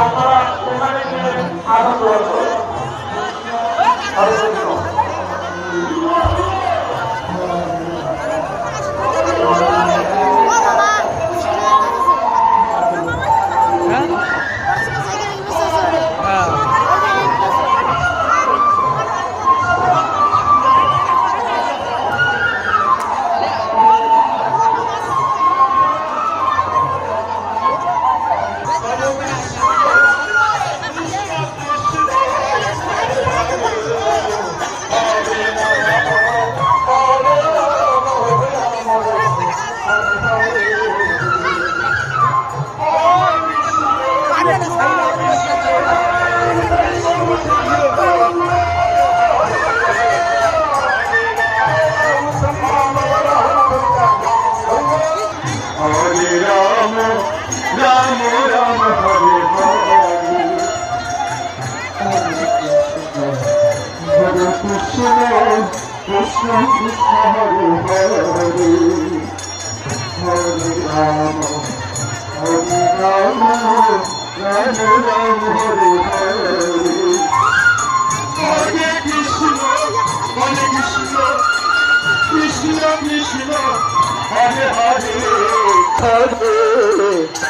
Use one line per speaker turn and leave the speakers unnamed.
আপনারা সেখানে আনন্দ Hare Hare Hare